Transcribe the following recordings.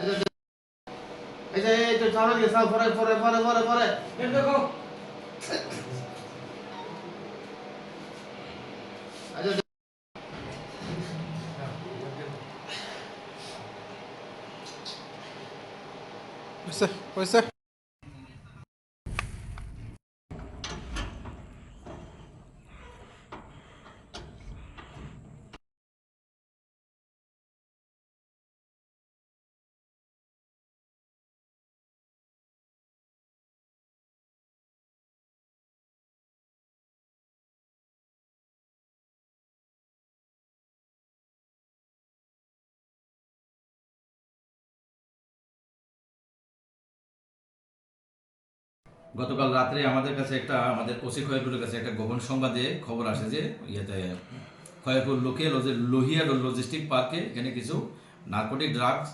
এই যে এই যে সামনে দিকে সামনে পরে পরে পরে পরে পরে এই দেখো আচ্ছা গতকাল রাত্রে আমাদের কাছে একটা, আমাদের ওসি খয়েরপুরের কাছে একটা গোপন সংবাদে খবর আসে যে ইয়েতে খয়েরপুর লোকে লোহিয়া লজিস্টিক পার্কে এখানে কিছু নার্কোটিক ড্রাগস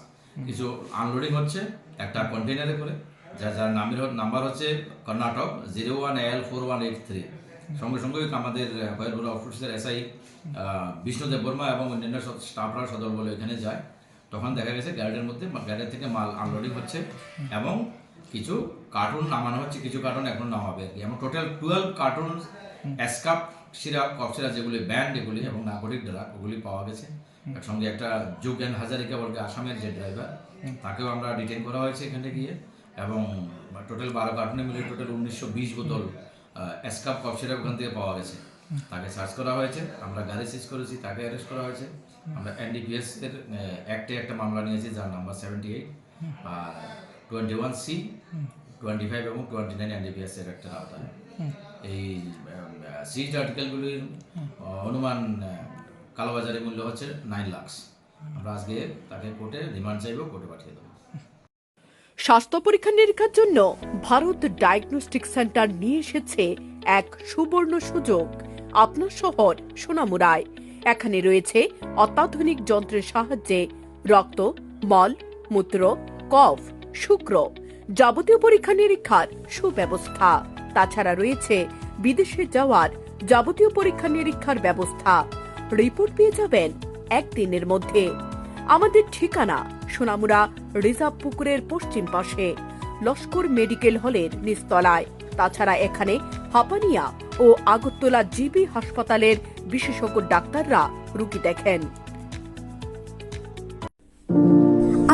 কিছু আনলোডিং হচ্ছে, একটা কন্টেনারে করে যা যার নামের নাম্বার হচ্ছে Karnataka zero one L four one eight three সঙ্গে সঙ্গে আমাদের খয়েরপুর অফিসের এসআই বিষ্ণুদেব বর্মা এবং অন্যান্য স্টাফরা সদর বলে এখানে যায়। তখন দেখা গেছে গাড়ির মধ্যে, গাড়ির থেকে মাল আনলোডিং হচ্ছে এবং কিছু কার্টুন নামানো হচ্ছে কিছু কার্টুন এখন নামাবে আর কি। এবং টোটাল টুয়েলভ কার্টুন অ্যাসকাপ সিরাপ কফ সিরাপ যেগুলি ব্যান্ড এগুলি এবং নাগরিক ড্রাগ ওগুলি পাওয়া গেছে। তার সঙ্গে একটা যুগেন হাজারিকা বলকে আসামের যে ড্রাইভার তাকেও আমরা ডিটেন করা হয়েছে এখানে গিয়ে। এবং টোটাল বারো কার্টুনে মিলে টোটাল উনিশশো বিশ বোতল অ্যাসকাপ কফ সিরাপ ওখান থেকে পাওয়া গেছে। তাকে সার্চ করা হয়েছে আমরা গাড়ি সিজ করেছি তাকে অ্যারেস্ট করা হয়েছে। আমরা এনডিপিএস এর অ্যাক্টে একটা মামলা নিয়েছি যার number seventy eight R twenty one C twenty five এবং টোয়েন্টি নাইন এনডিপিএস একটা আওতায়। এই সিজ আর্টিকেলগুলির অনুমান আহ, কালোবাজারি মূল্য হচ্ছে নাইন আমরা আজকে তাকে কোর্টে রিমান্ড চাইব কোর্টে পাঠিয়ে দেবো। স্বাস্থ্য পরীক্ষা নিরীক্ষার জন্য ভারত ডায়াগনস্টিক সেন্টার নিয়ে এসেছে এক সুবর্ণ সুযোগ। আপনার শহর সোনামুড়ায়। এখানে রয়েছে অত্যাধুনিক যন্ত্রের সাহায্যে রক্ত মল মূত্র কফ শুক্র। যাবতীয় পরীক্ষা নিরীক্ষার সুব্যবস্থা। তাছাড়া রয়েছে বিদেশে যাওয়ার যাবতীয় পরীক্ষা নিরীক্ষার ব্যবস্থা। রিপোর্ট পেয়ে যাবেন একদিনের মধ্যে। আমাদের ঠিকানা সোনামুড়া রিজার্ভ পুকুরের পশ্চিম পাশে, লস্কর মেডিকেল হলের নিচতলায়। তাছাড়া এখানে হাপানিয়া ও আগরতলা জিবি হাসপাতালের বিশেষজ্ঞ ডাক্তাররা রুগী দেখেন।